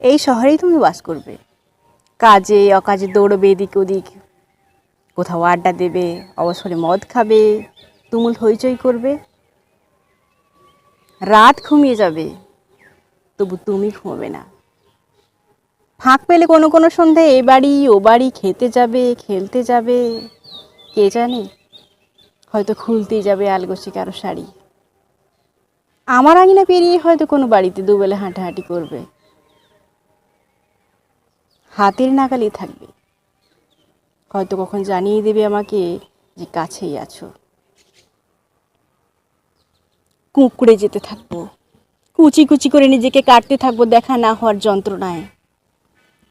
এই শহরেই তুমি বাস করবে। কাজে, অকাজে দৌড়বে এদিক ওদিক। কোথাও আড্ডা দেবে, অবসরে মদ খাবে, তুমুল হইচই করবে। রাত ঘুমিয়ে যাবে, তবু তুমি ঘুমোবে না। ফাঁক পেলে কোনো কোনো সন্ধ্যায় এ বাড়ি, ও বাড়ি খেতে যাবে, খেলতে যাবে, কে জানে? হয়তো খুলতেই যাবে আলগোছি কারও শাড়ি। আমার আঙিনা পেরিয়ে হয়তো কোনো বাড়িতে দুবেলা হাঁটাহাঁটি করবে। হাতের নাগালে থাকবে। হয়তো কখন জানিয়ে দেবে আমাকে যে কাছেই আছো। কুঁকড়ে যেতে থাকব। কুচি কুচি করে নিজেকে কাটতে থাকব দেখা না হওয়ার যন্ত্রণায়।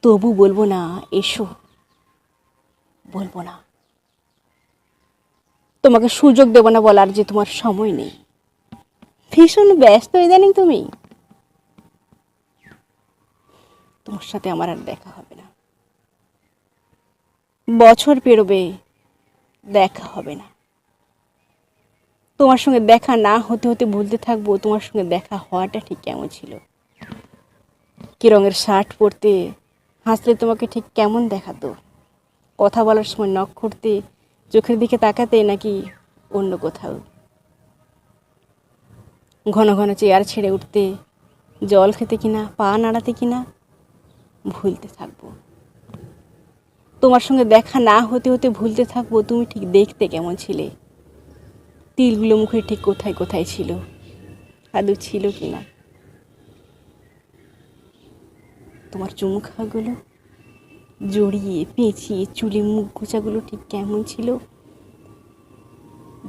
তবু বলব না, এসো। বলব না। তোমাকে সুযোগ দেবো না বলার যে তোমার সময় নেই। ভীষণ ব্যস্ত ইদানিং তুমি। তোমার সাথে আমার আর দেখা হবে না। বছর পেরোবে দেখা হবে না। তোমার সঙ্গে দেখা না হতে হতে ভুলতে থাকব, তোমার সঙ্গে দেখা হওয়াটা ঠিক কেমন ছিল? কি রঙের শার্ট পরতে, হাসলে তোমাকে ঠিক কেমন দেখাতো? কথা বলার সময় নখ করতে চোখের দিকে তাকাতে নাকি অন্য কোথাও? ঘন ঘন চেয়ার ছেড়ে উঠতে, জল খেতে কিনা, পা নাড়াতে কিনা ভুলতে থাকব। তোমার সঙ্গে দেখা না হতে হতে ভুলতে থাকব, তুমি ঠিক দেখতে কেমন ছিলে? তিলগুলো মুখে ঠিক কোথায় কোথায় ছিল? আদৌ ছিল কি না তোমার চুমু খাওয়াগুলো, জড়িয়ে পেঁচিয়ে চুলে মুখ গোছাগুলো ঠিক কেমন ছিল?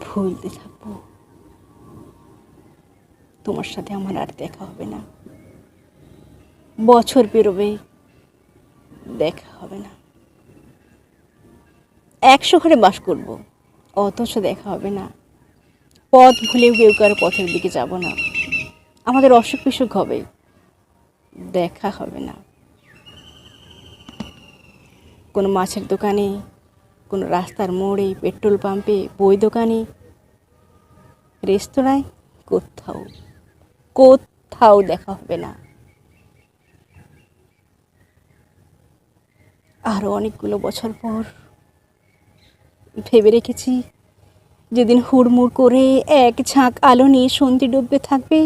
ভুলতে থাকব। তোমার সাথে আমার আর দেখা হবে না। বছর পেরোবে দেখা হবে না। একশো ঘরে বাস করব, অথচ দেখা হবে না। পথ ভুলেও কেউ কারও পথের দিকে যাব না। আমাদের অসুখ বিসুখ হবে, দেখা হবে না। কোনো মাছের দোকানে, কোনো রাস্তার মোড়ে, পেট্রোল পাম্পে, বই দোকানে, রেস্তোরাঁয় কোথাও কোথাও দেখা হবে না। আরও অনেকগুলো বছর পর ভেবে রেখেছি, যেদিন হুড়মুড় করে এক ঝাঁক আলো নিয়ে সন্ধি ডুববে থাকবে,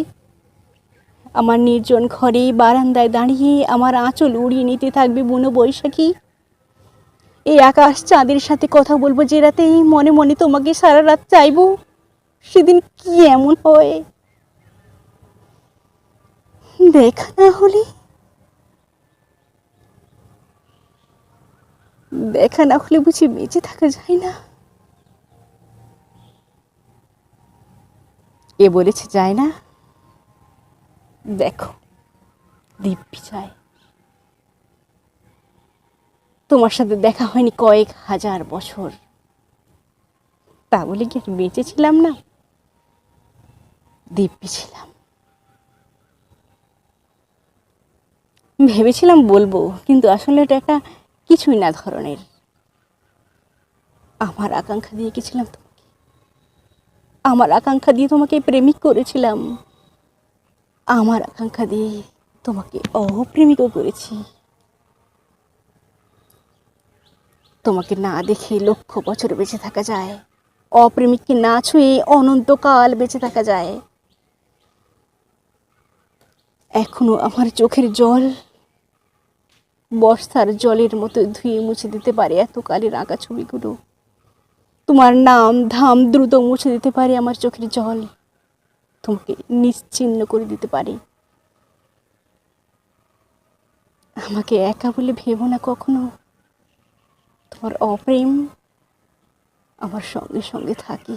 আমার নির্জন ঘরে বারান্দায় দাঁড়িয়ে আমার আঁচল উড়িয়ে নিতে থাকবে বুনো বৈশাখী। এই আকাশ চাঁদের সাথে কথা বলব যে রাতেই মনে মনে তোমাকে সারা রাত চাইব, সেদিন কি এমন হয়? দেখা না হলে দেখা না হলে বুঝি বেঁচে থাকা যায় না? এ বলেছে যায় না? দেখো, দিব্যি চায় তোমার সাথে দেখা হয়নি কয়েক হাজার বছর। তা বলে কি বেঁচে ছিলাম না? দিব্যি ছিলাম। ভেবেছিলাম বলব, কিন্তু আসলে এটা একটা কিছুই না ধরনের। আমার আকাঙ্ক্ষা দিয়ে গেছিলাম তোমাকে। আমার আকাঙ্ক্ষা দিয়ে তোমাকে প্রেমিক করেছিলাম। আমার আকাঙ্ক্ষা দিয়ে তোমাকে অপ্রেমিকও করেছি। তোমাকে না দেখে লক্ষ বছর বেঁচে থাকা যায়। অপ্রেমিককে না ছুঁয়ে অনন্তকাল বেঁচে থাকা যায়। এখনও আমার চোখের জল বর্ষার জলের মতো ধুয়ে মুছে দিতে পারে এত কালের আঁকা ছবিগুলো। তোমার নাম ধাম দ্রুত মুছে দিতে পারে আমার চোখের জল। তোমাকে নিশ্চিন্ন করে দিতে পারে। আমাকে একা বলে ভেবো না কখনো। তোমার অপ্রেম আমার সঙ্গে সঙ্গে থাকে।